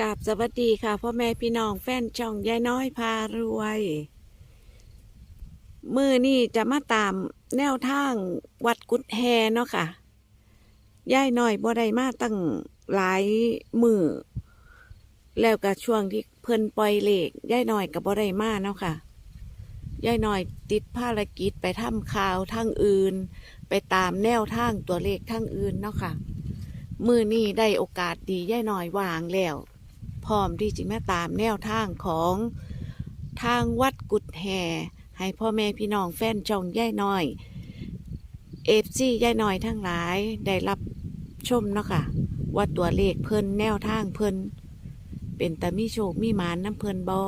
กาบสวัสดีค่ะพ่อแม่พี่น้องแฟนช่องยายน้อยพารวย มือนี่จะมาตามแนวทางวัดกุดแฮเนาะค่ะยายน้อยบ่ได้มาตั้งหลายมือแล้วก็ช่วงที่เพิ่นปล่อยเลขยายน้อยกับบ่ได้มาเนาะค่ะยายน้อยติดภารกิจไปทำข่าวทางอื่น ไปตามแนวทางตัวเลขทางอื่นเนาะค่ะมือนี้ได้โอกาสดีย่ายน้อยวางแล้ว พร้อมที่จะมาตามแนวทางของทางวัดกุดแห่ให้พ่อแม่พี่น้องแฟนจองย่ายน้อยเอฟซีย่ายน้อยทั้งหลายได้รับชมเนาะค่ะ ว่าตัวเลขเพิ่นแนวทางเพิ่นเป็นตามีโชคมีหมานน้ำเพิ่นบอ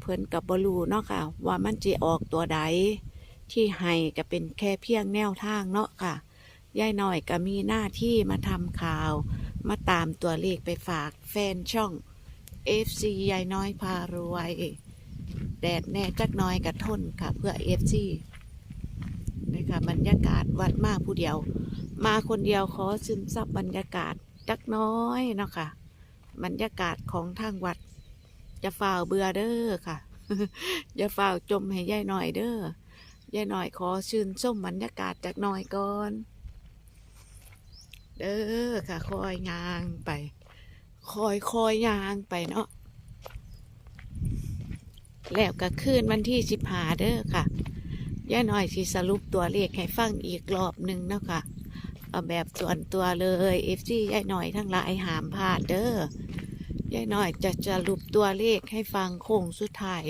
เพิ่นกับบรูเนาะค่ะ ว่ามันจะออกตัวใดที่ให้ก็เป็นแค่เพียงแนวทางเนาะค่ะยายน่อยก็มีหน้าที่มาทำข่าว มาตามตัวเลขไปฝากแฟนช่อง FC ยายน้อยพารวย แดดแน่จักน้อยกระทนค่ะ เพื่อ FC นะคะบรรยากาศวัดมากผู้เดียว มาคนเดียวขอซึมซับบรรยากาศจักน้อยเนาะค่ะ บรรยากาศของทางวัด จะฝ่าเบื่อเด้อค่ะอย่าฝ่าจมให้ยายหน่อยเด้อยายหน่อยขอชื่นส้มบรรยากาศจากหน่อยก่อน เด้อค่ะคอยยางไป คอยคอยยางไปเนาะแล้วก็คืนวันที่สิบหาเด้อค่ะย่าหน่อยสิสรุปตัวเลขให้ฟังอีกรอบหนึ่งเนาะค่ะเอาแบบส่วนตัวเลยเอฟซีย่าหน่อยทั้งหลายหามพลาดเด้อย่าหน่อยจะสรุปตัวเลขให้ฟังโค้งสุดท้าย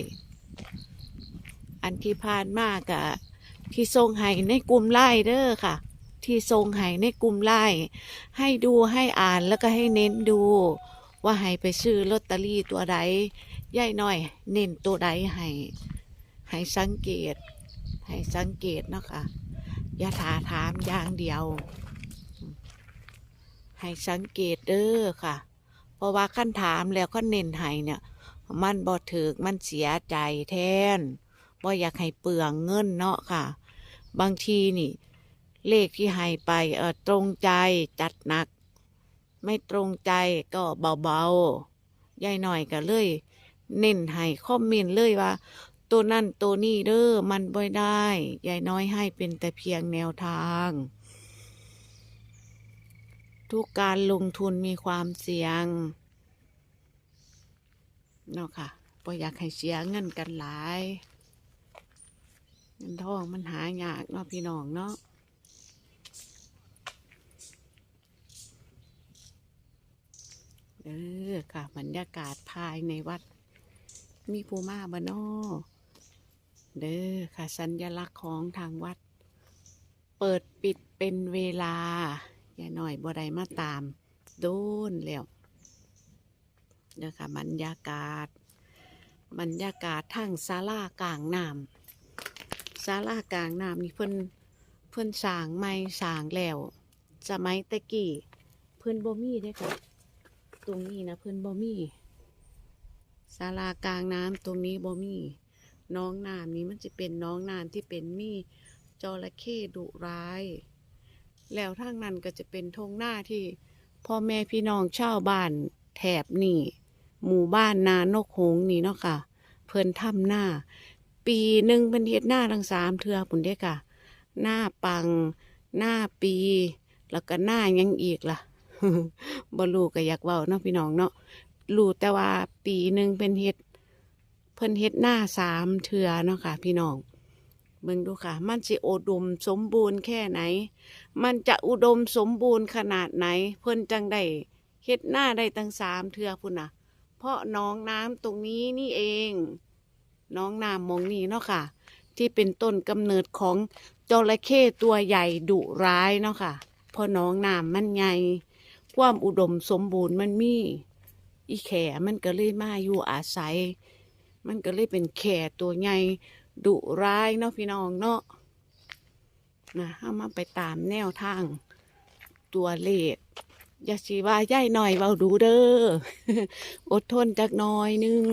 อันที่ผ่านมากะที่ทรงให้ในกลุ่มไล่เด้อค่ะ ที่ทรงให้ในกลุ่มไล่ให้ดูให้อ่านแล้วก็ให้เน้นดู ว่าให้ไปซื้อลอตเตอรี่ตัวใดย่ายน้อย เน้นตัวใดให้ให้สังเกต ให้สังเกตเนาะค่ะอย่าถาถามอย่างเดียว ให้สังเกตเด้อค่ะ เพราะว่าขั้นถามแล้วก็เน้นให้เนี่ย มันบ่ถึกมันเสียใจแทนบ่อยากให้เปลืองเงินเนาะค่ะ บางทีนี่ เลขที่ให้ไปเออตรงใจจัดหนัก ไม่ตรงใจก็เบาๆยายหน่อยก็เลย เน้นให้คอมเมนต์เลยว่า ตัวนั่นตัวนี้เด้อมันบ่ได้ยายน้อยให้เป็นแต่เพียงแนวทาง ทุกการลงทุนมีความเสี่ยงเนาะค่ะบ่อยากให้เสียเงินกันหลายเงินทองมันหายากเนาะพี่น้องเนาะ เออค่ะบรรยากาศภายในวัด มีภูมาบานอเด้อค่ะสัญลักษณ์ของทางวัด เปิดปิดเป็นเวลา อย่าหน่อยบ่ได้มาตาม โดนแล้วเด้อค่ะบรรยากาศ บรรยากาศทางศาลากลางน้ำศาลากลางน้ำนี่เพิ่นเพิ่นสร้างไม่สร้างแล้วสมัยตะกี้เพิ่นบ่มีเด้ค่ะ ตรงนี้นะเพื่อนบ่มีศาลากลางน้ำตรงนี้บ่มีน้องน้ำนี้มันจะเป็นน้องน้ำที่เป็นมีจระเข้ดุร้าย แล้วทางนั้นก็จะเป็นทงหน้าที่พ่อแม่พี่น้องชาวบ้านแถบนี่ หมู่บ้านนานกหงนี่เนาะค่ะ เพิ่นทำหน้า ปีหนึ่งเป็นเฮ็ดหน้าทั้งสามเทือปุ่นเด้อค่ะ หน้าปัง หน้าปี แล้วก็หน้ายังอีกล่ะ บ่รู้ก็อยากเว้าเนาะพี่น้องเนาะรู้แต่ว่าปีหนึ่งเป็นเฮ็ดเพิ่นเฮ็ดหน้าสามเทือเนาะค่ะ พี่น้องเบิ่งดูค่ะ มันสิอุดมสมบูรณ์แค่ไหน มันจะอุดมสมบูรณ์ขนาดไหน เพิ่นจังได้เฮ็ดหน้าได้ตั้งสามเทือพุ่นน่ะ เพราะหน้องน้ำตรงนี้นี่เองหน้องน้ำมองนี้เนาะค่ะ ที่เป็นต้นกำเนิดของจระเข้ตัวใหญ่ดุร้ายเนาะค่ะเพราะหน้องน้ำมันใหญ่ ความอุดมสมบูรณ์มันมี อีแขมันก็เลยมาอยู่อาศัย มันก็เลยเป็นแขตัวใหญ่ดุร้ายเนาะพี่น้องเนาะนะเอามาไปตามแนวทาง ตัวเลขอย่าสีว่าย่ายหน่อยเบาดูเด้ออดทนจักหน่อยหนึง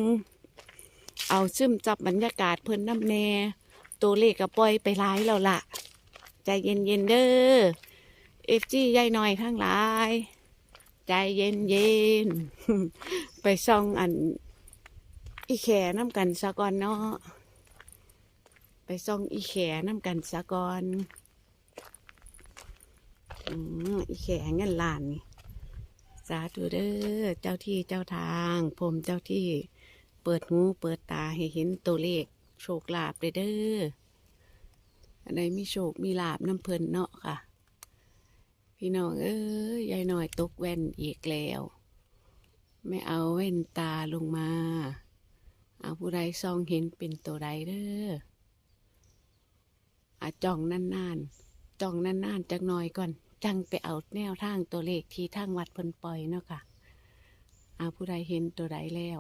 เอาซึมจับบรรยากาศเพิ่นน้ำแน่ ตัวเลขก็ปล่อยไปหลายแล้วล่ะ ใจเย็นๆเด้อเอฟจียายหน่อยทั้งหลาย ใจเย็นเย็นๆไปซ่องอัน อีแขน้ำกันสะก่อนเนาะไปซ่องอีแขน้ำกันสะก่อนอืมอีแขเงินล้านนี่สาธุเด้อเจ้าที่เจ้าทาง ผมเจ้าที่เปิดหูเปิดตาให้เห็นตัวเลขโชคลาภเด้อเด้ออันใดมีโชคมีลาบน้ำเพลินเนาะค่ะ พี่น้องเอ้ยยายหน่อยตกแว่นอีกแล้ว ไม่เอาแว่นตาลงมา เอาผู้ใดซองเห็นเป็นตัวใดเด้ออาจ้องนานๆจ้องนานๆจักหน่อยก่อน จังไปเอาแนวทางตัวเลขที่ทางวัดพิ่นปล่อยเนาะค่ะเอาผู้ใดเห็นตัวใดแล้ว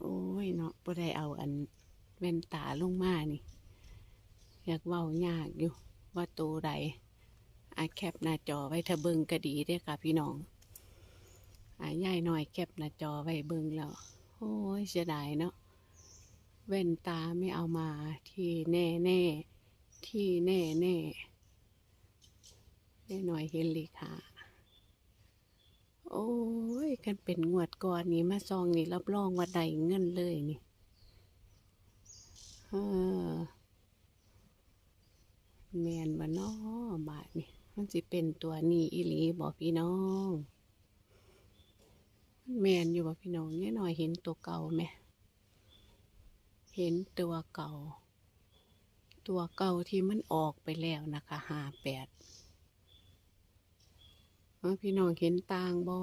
โอ้ยเนาะผู้ใดเอาอันแว่นตาลงมานี่ อยากเว้ายากอยู่ว่าตัวใด อาแคปหน้าจอไว้ถ้าเบิ่งก็ดีเด้อค่ะพี่น้องอาย่ายหน่อยแคปหน้าจอไว้เบิ่งแล้วโอ้ยเสียดายเนาะแว่นตาไม่เอามาที่แน่แน่ที่แน่แน่ได้หน่อยเห็นเลขาโอ้ยกันเป็นงวดก่อนนี้มาซองนี่รับรองว่าได้เงินเลยนี่เออแมนบ่น้อบาทนี่ มันสิเป็นตัวนี้อีหลีบอกพี่น้องแมนอยู่บ่พี่น้องเนี่ยหน่อยเห็นตัวเก่าไหมเห็นตัวเก่า ตัวเก่าที่มันออกไปแล้วนะคะห้าแปดพี่น้องเห็นต่างบอ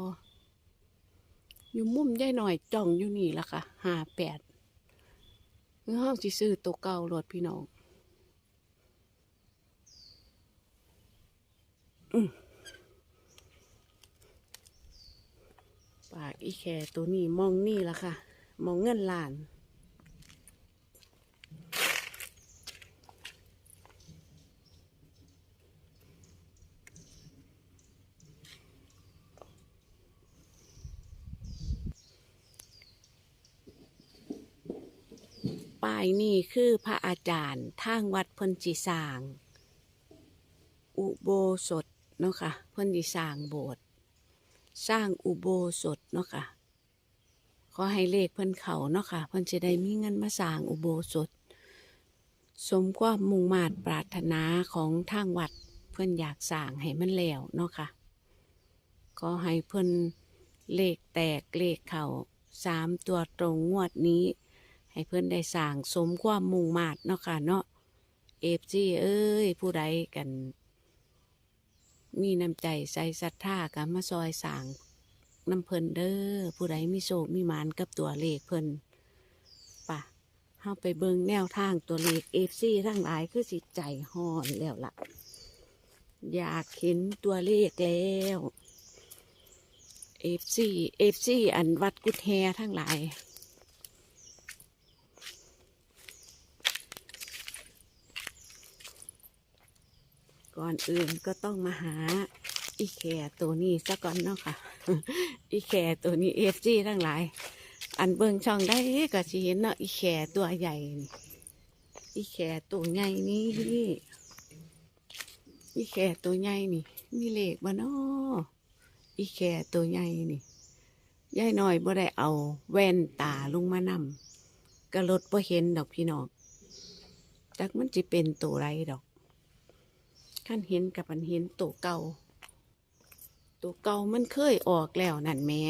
อยู่มุมย่ายหน่อยจ้องอยู่นี่ละค่ะห้าแปดเฮ้าสิซื้อตัวเก่ารถพี่น้อง ปากอีแคตัวนี้มองนี่ละค่ะ มองเงินล้านป้ายนี่คือพระอาจารย์ทางวัดพนจิสาง อุโบสถ เนาะค่ะ เพิ่นจิสร้างโบสถ์สร้างอุโบสถเนาะค่ะขอให้เลขเพิ่นเขาเนาะค่ะ เพิ่นจะได้มีเงินมาสร้างอุโบสถ สมความมุ่งมาตรปรารถนาของทางวัด เพิ่นอยากสร้างให้มันแล้วเนาะค่ะขอให้เพิ่นเลขแตกเลขเข่าสามตัวตรงงวดนี้ ให้เพิ่อนได้สร้างสมความมุ่งมาตรเนาะค่ะเนาะเอฟซีเอ้ย ผู้ใดกัน มีน้ำใจใส่ศรัทธากันมาซอยสางน้ำเพิ่นเด้อผู้ใดมีโศกมีหมานกับตัวเลขเพิ่นป่ะเฮาไปเบิงแนวทางตัวเลขเอฟซีทั้งหลายคือสิใจห่อนแล้วล่ะ อยากเห็นตัวเลขแล้วเอฟซีเอฟซีอันวัดกุดแฮทั้งหลาย ก่อนอื่นก็ต้องมาหาอีแคตัวนี้ซะก่อนเนาะค่ะ อีแคตัวนี้เอฟซีทั้งหลาย อันเบิ่งช่องได้ก็สิเห็นเนาะอีแคตัวใหญ่ อีแคตัวใหญ่นี่อีแคตัวใหญ่นี่ มีเลขบ่เนาะอีแคตัวใหญ่นี่ยายน้อยบ่ได้เอาแว่นตาลงมานำก็ลดบ่เห็นดอกพี่น้องจักมันสิเป็นตัวไรดอก ขั้นเห็นกับอันเห็นตัวเก่า ตัวเก่ามันเคยออกแล้วนั่นแหม่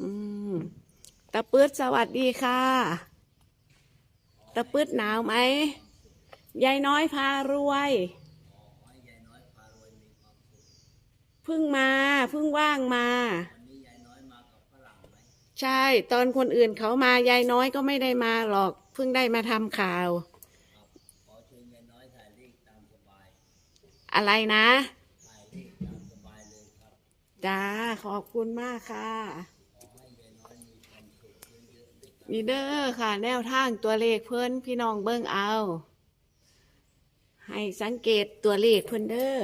อืมตะปืดสวัสดีค่ะ ตะปืดหนาวไหมยายน้อยพารวยเพิ่งมาเพิ่งว่างมาใช่ ตอนคนอื่นเขามายายน้อยก็ไม่ได้มาหรอก เพิ่งได้มาทำข่าว ขอเชิญยายน้อยถ่ายเลขตามสบาย อะไรนะถ่ายเลขตามสบายเลยครับจ้าขอบคุณมากค่ะขอให้ยายน้อยมีความสุขเยอะๆในการมีเด้อค่ะ แนวทางตัวเลขเพิ่นพี่น้องเบิ่งเอา ให้สังเกตตัวเลขเพิ่นเด้อ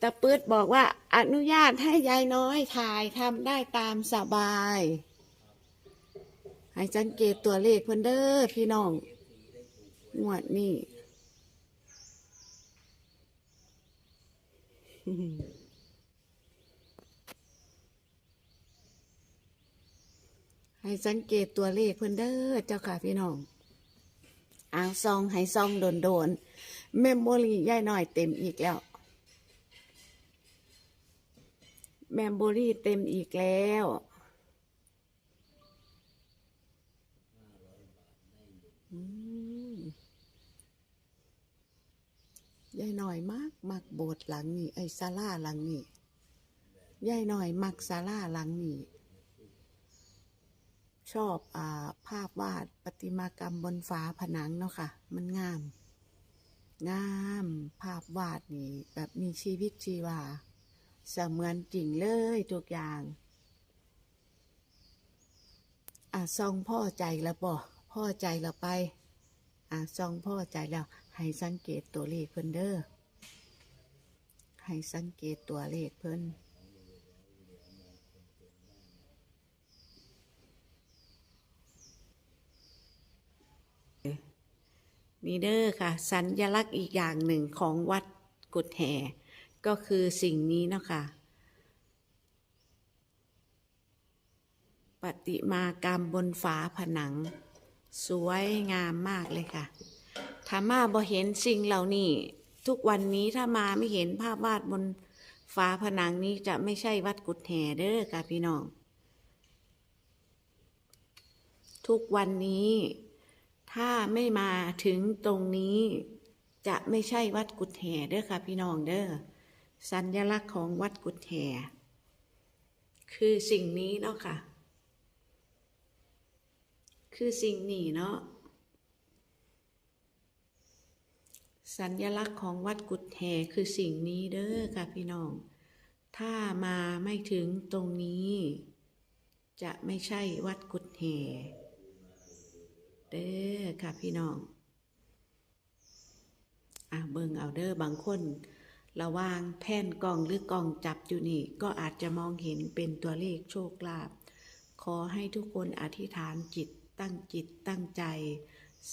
ตะปืดบอกว่า อนุญาตให้ยายน้อยถ่ายทำได้ตามสบาย ให้สังเกตตัวเลขเพิ่นเด้อพี่น้องงวดนี้ ให้สังเกตตัวเลขเพิ่อนเด้อเจ้าค่ะพี่น้องเอาซองให้ซองโดนโดนๆเมมโมรี่ย่ายหน้อยเต็มอีกแล้วแมมโบรี่เต็มอีกแล้วอืมยาย หน่อยมากมักโบสถ์หลังนี้ไอ้ศาลาหลังนี้ยายหน่อยมักศาลาหลังนี้ชอบอ่าภาพวาดประติมากรรมบนฝาผนังเนาะค่ะ มันงาม งามภาพวาดนี่ แบบมีชีวิตชีวา เสมือนจริงเลยทุกอย่างอะซองพ่อใจแล้วบ่พ่อใจแล้วไปอะซองพ่อใจแล้ว ให้สังเกตตัวเลขเพิ่นเด้อให้สังเกตตัวเลขเพิ่นนี่เด้อค่ะ สัญลักษณ์อีกอย่างหนึ่งของวัดกุดแห่ ก็คือสิ่งนี้เนาะค่ะปฏิมากรรมบนฝาผนัง สวยงามมากเลยค่ะ ถ้ามาบ่เห็นสิ่งเหล่านี้ ทุกวันนี้ถ้ามาไม่เห็นภาพวาดบนฝาผนังนี้จะไม่ใช่วัดกุดแห่เด้อค่ะพี่น้อง ทุกวันนี้ ถ้าไม่มาถึงตรงนี้ จะไม่ใช่วัดกุดแห่เด้อค่ะพี่น้องเด้อสัญลักษณ์ของวัดกุดแห่คือสิ่งนี้เนาะค่ะ คือสิ่งนี้เนาะ สัญลักษณ์ของวัดกุดแห่คือสิ่งนี้เด้อค่ะพี่น้อง ถ้ามาไม่ถึงตรงนี้ จะไม่ใช่วัดกุดแห่เด้อค่ะพี่น้อง อะเบิ่งเอาเด้อบางคนระวางแท่นกล่องหรือกล่องจับอยู่นี่ ก็อาจจะมองเห็นเป็นตัวเลขโชคลาภขอให้ทุกคนอธิษฐานจิตตั้งจิตตั้งใจ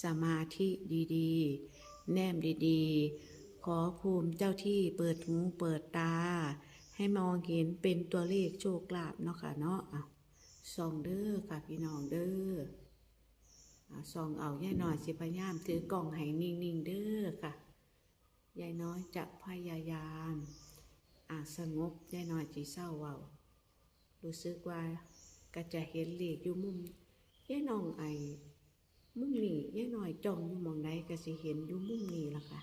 สมาธิดี ๆ แนมดีๆ ขอภูมิเจ้าที่เปิดหูเปิดตา ให้มองเห็นเป็นตัวเลขโชคลาภเนาะค่ะเนาะส่องเด้อค่ะพี่น้องเด้อส่องเอายายน้อยสิพยายามถือกล่องให้นิ่งๆเด้อค่ะยายน้อยจะพยายามอ่าสงบยายน้อยจีเศร้าเว้ารู้สึกว่าก็จะเห็นเหล็กอยู่มุมยายน้องไอ มุมนี้ยายน้อยจ้องอยู่มองใดก็สิเห็นอยู่มุมนี้ละค่ะ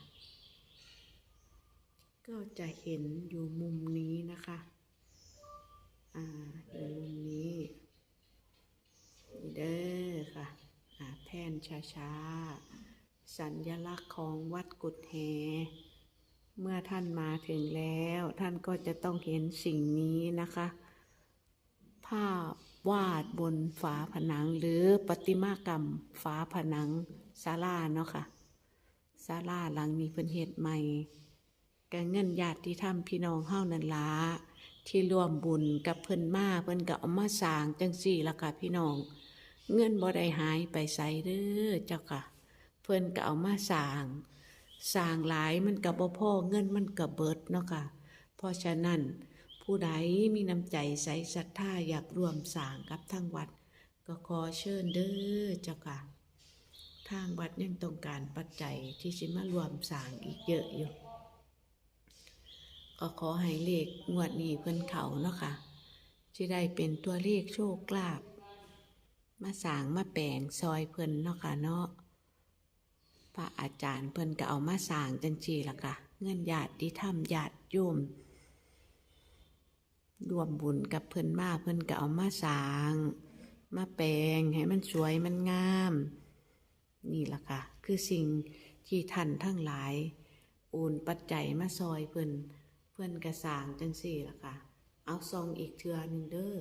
ก็จะเห็นอยู่มุมนี้นะคะ อ่าอยู่มุมนี้นี่เด้อค่ะอ่าแท่นช้าๆ สัญลักษณ์ของวัดกุดแฮเมื่อท่านมาถึงแล้ว ท่านก็จะต้องเห็นสิ่งนี้นะคะ ภาพ วาดบนฝาผนังหรือประติมากรรมฝาผนังศาลาเนาะค่ะศาลาหลังนี้เป็นเหตุใหม่กเงินญาติที่ทำพี่น้องเฮานันละที่ร่วมบุญกับเพิ่นมาเพิ่นก็เอามาสร้างจังสี่ละค่ะพี่น้อง เงินบ่ได้หายไปใส่เด้อเจ้าค่ะ เพิ่นก็เอามาสร้างสร้างหลายมันก็บ่พอเงินมันก็เบิดเนาะค่ะ เพราะฉะนั้น ผู้ใดมีน้ำใจใส่ศรัทธาอยากร่วมสร้างกับทางวัด ก็ขอเชิญเด้อเจ้าค่ะทางวัดยังต้องการปัจจัยที่สิมารวมสร้างอีกเยอะอยู่ ก็ขอให้เลขงวดนี้เพิ่นเขาเนาะค่ะที่ได้เป็นตัวเลขโชคลาภมาสร้างมาแปลงซอยเพิ่นเนาะค่ะเนาะพระอาจารย์เพิ่นก็เอามาสร้างจังซี่ล่ะค่ะ เงินญาติที่ทำญาติโยม รวมบุญกับเพิ่นมาเพิ่นก็เอามาสาง มาแปลงให้มันสวยมันงาม นี่ล่ะค่ะ คือสิ่งที่ท่านทั้งหลายโอนปัจจัยมาซอยเพิ่นเพิ่นกระสางจังสี่ล่ะค่ะ เอาซองอีกเทือหนึ่งเด้อ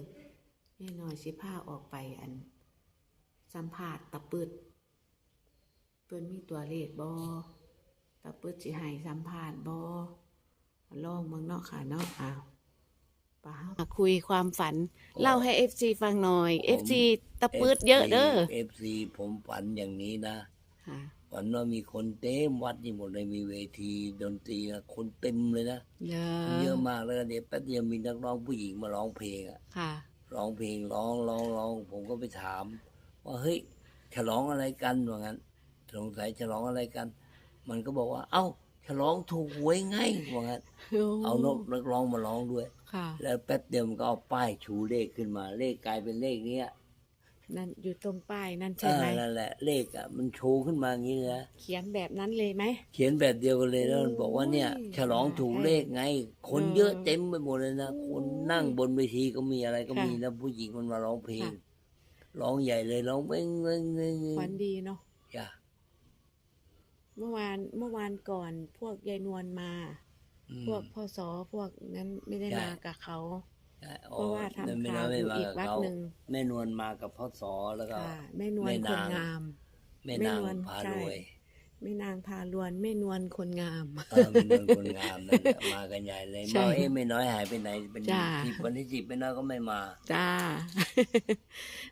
แน่นอยสิผ้าออกไปอัน สัมผัสตะปึดเพิ่นมีตัวเลขบอตะปึดสิให้สัมผัสบอลองเมืองเนาะค่ะเนาะอ้าวป้า มาคุยความฝัน เล่าให้เอฟซีฟังหน่อยเอฟซีตะปึดเยอะเด้อเอฟซีผมฝันอย่างนี้นะค่ะวฝันว่ามีคนเต็มวัดนี่หมดเลยมีเวทีดนตรีนะคนเต็มเลยนะเยอเยอะะมากแล้วเดี๋ยวแป๊บเดียวมีนักร้องผู้หญิงมาร้องเพลงอะค่ะร้องเพลงร้องร้องร้องผมก็ไปถาม ว่าเฮ้ยฉลองอะไรกันว่างั้นสงสัยฉลองอะไรกัน มันก็บอกว่า เอ้าฉลองถูกหวยไงว่างั้นเอานกนักร้องมาร้องด้วยค่ะ แล้วแป๊บเดียวมันก็เอาป้ายชูเลขขึ้นมา เลขกลายเป็นเลขเนี้ยนั่นอยู่ตรงป้ายนั่นเอใช่ไหมอนั่นแหละเลขอะมันโชว์ขึ้นมาอย่างนี้เลยนะเขียนแบบนั้นเลยไหมเขียนแบบเดียวกันเลยแล้วมันบอกว่าเนี่ยโอ้ยฉลองถูกเลขไง คนเออเยอะเต็มไปหมดเลยนะคนนั่งบนเวทีก็มีอะไรก็ค่ะมีนะผู้หญิงมันมาร้องเพลงค่ะ ร้องใหญ่เลยร้องเบ้งเบ้งเบ้งเบ้งฝันดีเนาะ จ้ะเมื่อวานเมื่อวานก่อนพวกยายนวลมาอืม พวกพ่อสอพวกนั้นไม่ได้ใช่มากับเขาใช่เพราะว่าทำแม่ข่าวน้อยู่ไม่อีกมาวัดเขาหนึ่งแม่นวลมากับพ่อสอแล้วก็ค่ะแม่นวลแม่คนางงามแม่นางแม่นวลพาใช่รวย แม่นางพารวนแม่นวลคนงาม เออแม่นวลคนงามนั่นแหละมากันใหญ่เลยใช่มาเอ๊ะไม่น้อยหายไปไหนเป็นจ้าสิบวันที่สิบไม่น้อยก็ไม่มาจ้า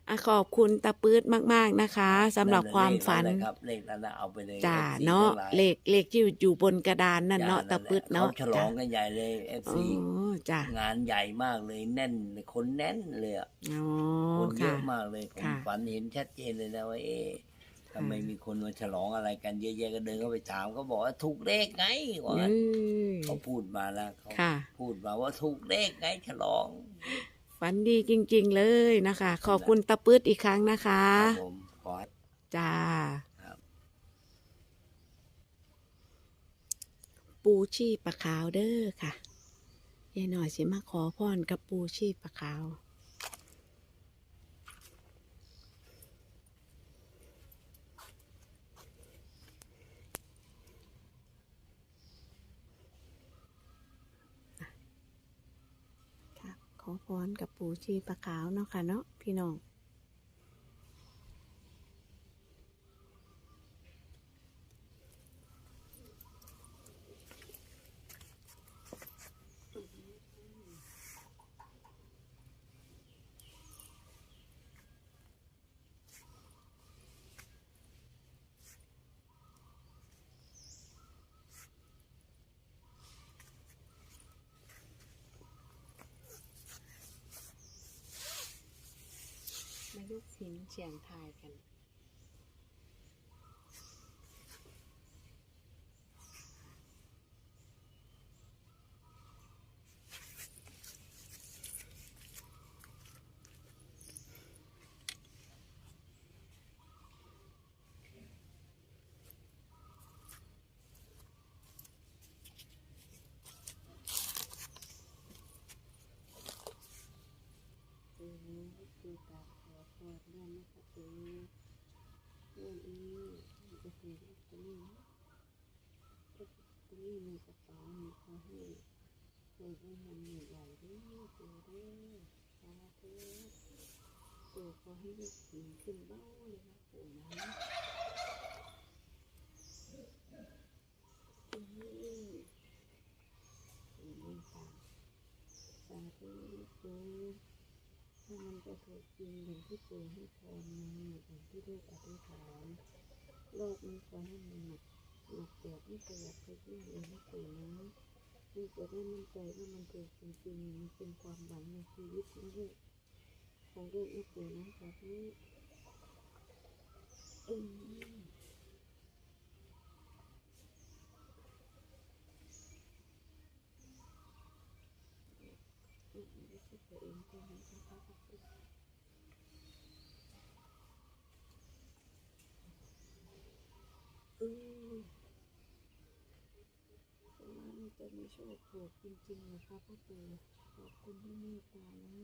อะขอบคุณตาปื๊ดมากๆนะคะสำหรับความฝัน เลขแหละครับเลขนั้นน่ะเอาไปเลยจ้า FC เนาะทั้งหลยเลขเลขที่อยู่บนกระดานนั่นเนาะจ้ตาปื๊ดเนาะเขาฉลองกันใหญ่เลยเอฟอ๋ซีอจ้างานใหญ่มากเลยแน่นคนแน่นเลยอะอ๋อคนเยค่ะ อะมากเลยผมค่ะ ฝันเห็นชัดเจนเลยนะว่าเอ๊ะ ทำไมมีคนมาฉลองอะไรกันเยอะแยะก็เดินเข้าไปถามก็บอกว่าถูกเลขไงว่างั้นเอ้ยเขาพูดมาแล้วเขาค่ะ พูดมาว่าถูกเลขไงฉลองฝันดีจริง ๆ เลยนะคะ ขอบคุณตาปื๊ดอีกครั้งนะคะ ครับผมขอให้จ้า ครับ ปูชีพปลาขาวเด้อค่ะยายหน่อยสิมาขอพรกับปูชีพปลาขาว ค่ะ ขอพรกับปู่ชีปลาขาวเนาะค่ะเนาะพี่น้อง มาลูกศิลเสียงทายกันปูปูตา ขอพรด้วยนะคะปูเรื่องนี้จะถือลอตเตอรี่ลอตเตอรี่ในกระเป๋ามีขอให้เคยได้เงินใหญ่ด้วยปูด้วยสาธุปูขอให้ลูกหนุนขึ้นเบ้าเลยนะปูนะอืมปูไม่ตามสาธุปู ถ้ามันจะถูกจริงอย่างที่ปู่ให้พรมาอย่างที่ลูกอธิษฐานรอบนี้ขอให้มันหนักหนักแบบไม่ขยับขยื่นเลยนะปู่นะลูกจะได้มั่นใจว่ามันถูกจริงๆมันเป็นความหวังในชีวิตนะลูกของลูกนะปู่นะสาธุอืมลูกไม่ได้คิดตัวเองแค่นี้นะคะขอมันจะมีโชคถูกจริงๆนะคะพ่อปู่ขอบคุณที่เมตตานะ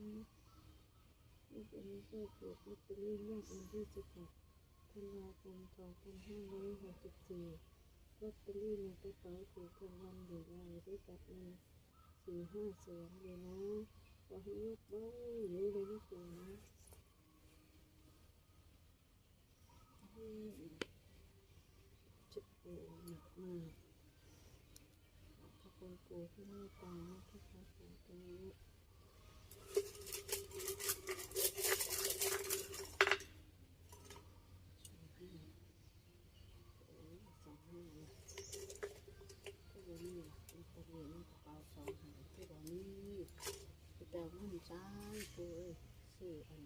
มันจะมีโชคถูกลอตเตอรี่งวดวันที่สิบหกธันวาคมสองพันห้าร้อยหกสิบสี่ลอตเตอรี่ในกระเป๋าถูกรางวัลใหญ่ๆได้จับเงินสี่ห้าแสนยนะขอให้ยกเบ้าเยอะเลยนะ ปู่นะอืมจะปูหนักมากขอบคุณปูที่เมตตาม แต่เงินจ้างปูเอ้ยซื้ออัน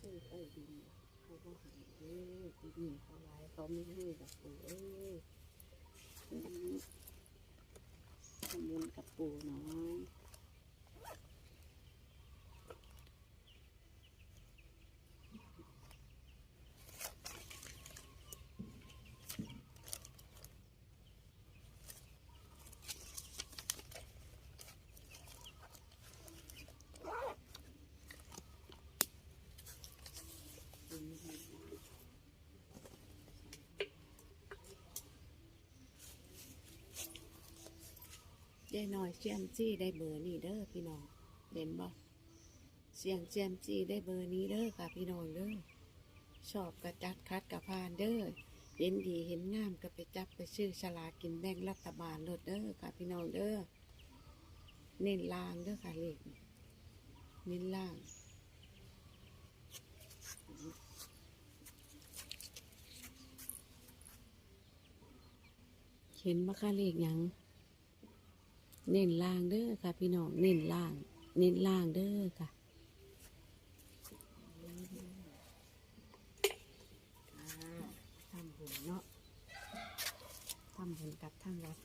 ซื้อไอ้ดินเขาก็หายเด้อติดหนี้เขาหลายเขาไม่ให้ดอกปูเอ้ยอืมทำบุญกับปูน้อย ยายน้อยเซียมจี้ได้เบอร์นี้เด้อพี่น้องเห็นบ่เสียงเซียมจี้ได้เบอร์นี้เด้อค่ะพี่น้องเด้อชอบกระจัดคัดกระพานเด้อเห็นดีเห็นงามก็ไปจับไปซื้อฉลากินแบ่งรัฐบาลรถเด้อค่ะพี่น้องเด้อเน้นล่างเด้อค่ะเลขเน้นล่างเห็นบ่ค่ะเลขหยัง เน้นล่างเด้อค่ะ พี่น้องเน้นล่าง เน้นล่างเด้อค่ะอ่าทำบุญเนาะทำบุญกับทางวัด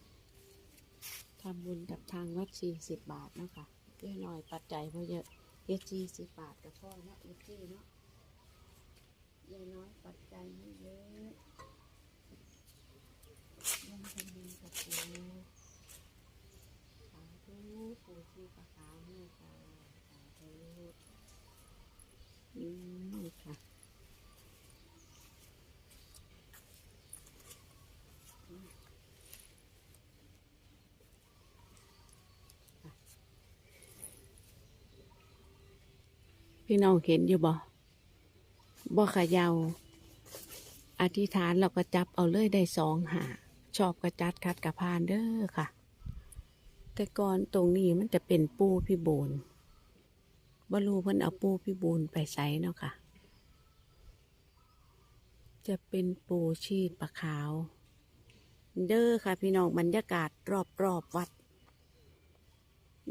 ทำบุญกับทางวัดสี่สิบบาทเนาะค่ะเยอะหน่อยปัจจัยเพราะเยอะเยอะสี่สิบบาทกับพ่อเนาะเยอะที่เนาะเยอะน้อยปัจจัยไม่เยอะยังทำบุญกับปูสาธุ ปูชีพขาวให้ค่ะสาธุอืมค่ะอืมค่ะพี่น้องเห็นอยู่บ่บ่ขยาวอธิษฐานเราก็จับเอาเลยได้สองหา ชอบกระจัดคัดกระพานเด้อค่ะ แต่ก่อนตรงนี้มันจะเป็นปูพี่บูนบรูเพิ่นเอาปูพี่บูนไปใส่เนาะค่ะ จะเป็นปูชีปลาขาว เด้อค่ะพี่น้องบรรยากาศรอบรอบวัด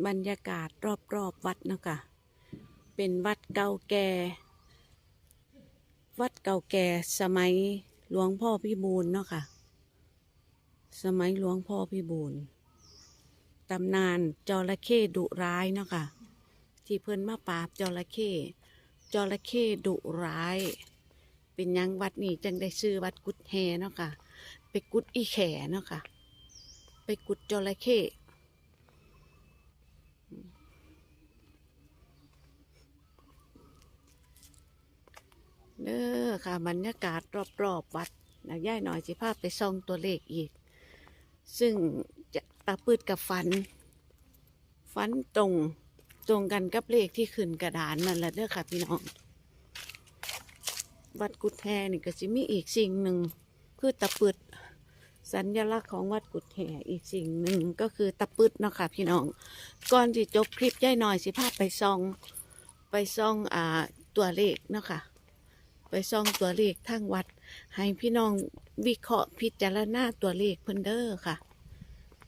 บรรยากาศรอบรอบวัดเนาะค่ะ เป็นวัดเก่าแก่ วัดเก่าแก่สมัยหลวงพ่อพี่บูนเนาะค่ะ สมัยหลวงพ่อพี่บูน ตำนานจระเข้ดุร้ายเนาะค่ะที่เพิ่นมาปราบจระเข้จระเข้ดุร้าย เป็นยังวัดนี้จังได้ชื่อวัดกุดแฮเนาะค่ะ ไปกุดอีแขเนาะค่ะ ไปกุดจระเข้เด้อค่ะบรรยากาศรอบๆวัดนะย่ายหน่อยสิภาพไปส่องตัวเลขอีก ซึ่ง จะตาปืดกับฟัน ฟันตรงตรงกันกับเลขที่ขึ้นกระดานนั่นแหละเด้อค่ะพี่น้อง วัดกุดแฮนี่ก็สิมีอีกสิ่งหนึ่งคือตะปืดสัญลักษณ์ของวัดกุดแฮอีกสิ่งหนึ่งก็คือตะปืดเนาะค่ะพี่น้อง ก่อนที่จบคลิปย่ายหน่อยสิพาพไปซอง ไปซองอ่าตัวเลขเนาะค่ะ ไปซองตัวเลขทั้งวัด ให้พี่น้องวิเคราะห์พิจารณาตัวเลขเพิ่นเด้อค่ะ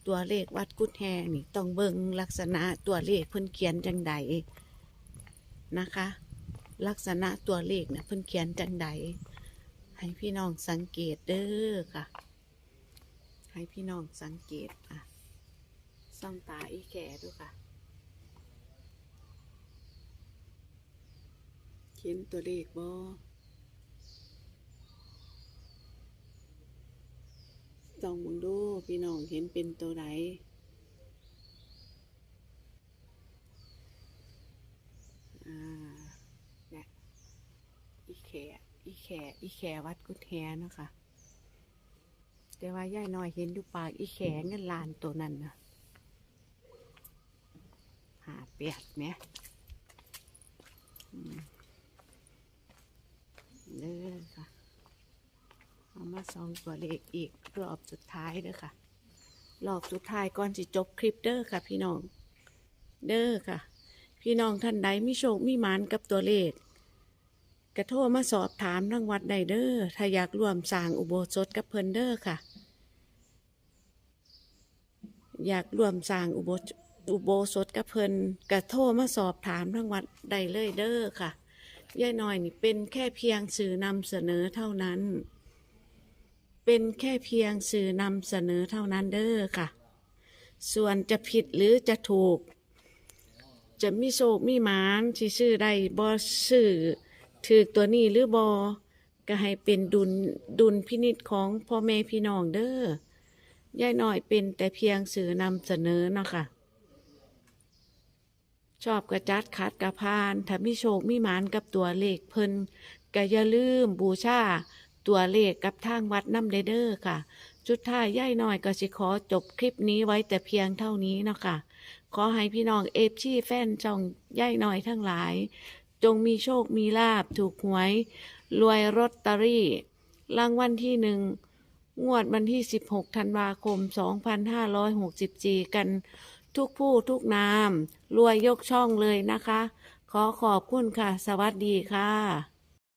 ตัวเลขวัดกุดแฮนี่ต้องเบิ่งลักษณะตัวเลขเพิ่นเขียนจังใดนะคะ ลักษณะตัวเลขเนี่ยเพิ่นเขียนจังใดให้พี่น้องสังเกตเด้อค่ะ ให้พี่น้องสังเกตอะส่องตาอีแก่ดูค่ะ เขียนตัวเลขบ่ ส่องมึงดูพี่น้องเห็นเป็นตัวไหนอ่าเนี่ยอีแขอีแขอีแขวัดกุดแฮนะคะแต่ว่าย่ายน้อยเห็นดูปากอีแขเงินลานตัวนั้นนะหาเปียดไหมเด้อค่ะ เอามาซองตัวเลขอีกรอบสุดท้ายเด้อค่ะ รอบสุดท้ายก่อนสิจบคลิปเด้อค่ะ พี่น้อง เด้อค่ะ พี่น้องท่านใดมีโชคมีหมานกับตัวเลขกระโทรมาสอบถามทางวัดไดเด้อถ้าอยากร่วมสร้างอุโบสถกับเพิ่นเด้อค่ะ อยากร่วมสร้างอุโบสถอุโบสถกับเพิ่นกระโทรมาสอบถามทางวัดไดเลยเด้อค่ะยายน้อยนี่เป็นแค่เพียงสื่อนำเสนอเท่านั้น เป็นแค่เพียงสื่อนำเสนอเท่านั้นเด้อค่ะ ส่วนจะผิดหรือจะถูก จะมีโศกมีหมานสิซื้อได้บ่ซื้อถือตัวนี้หรือบ่ก็ให้เป็นดุลดุลพินิจของพ่อแม่พี่น้องเด้อยายน้อยเป็นแต่เพียงสื่อนำเสนอเนาะค่ะ ชอบกระจัดขัดกระพานถ้ามีโชคมีหมานกับตัวเลขเพิ่นก็อย่าลืมบูชา ตัวเลขกับทางวัดน้ำเดเดอร์ค่ะ จุดท้ายย่ายน้อยก็สิขอจบคลิปนี้ไว้แต่เพียงเท่านี้เนาะค่ะ ขอให้พี่น้องเอฟชีแฟนจองย่ายน้อยทั้งหลาย จงมีโชคมีลาบถูกหวย รวยรอตเตอรี่ รางวัลที่หนึ่งงวดวันที่ 16 ธันวาคม 2564 กันทุกผู้ทุกนาม รวยยกช่องเลยนะคะ ขอขอบคุณค่ะ สวัสดีค่ะ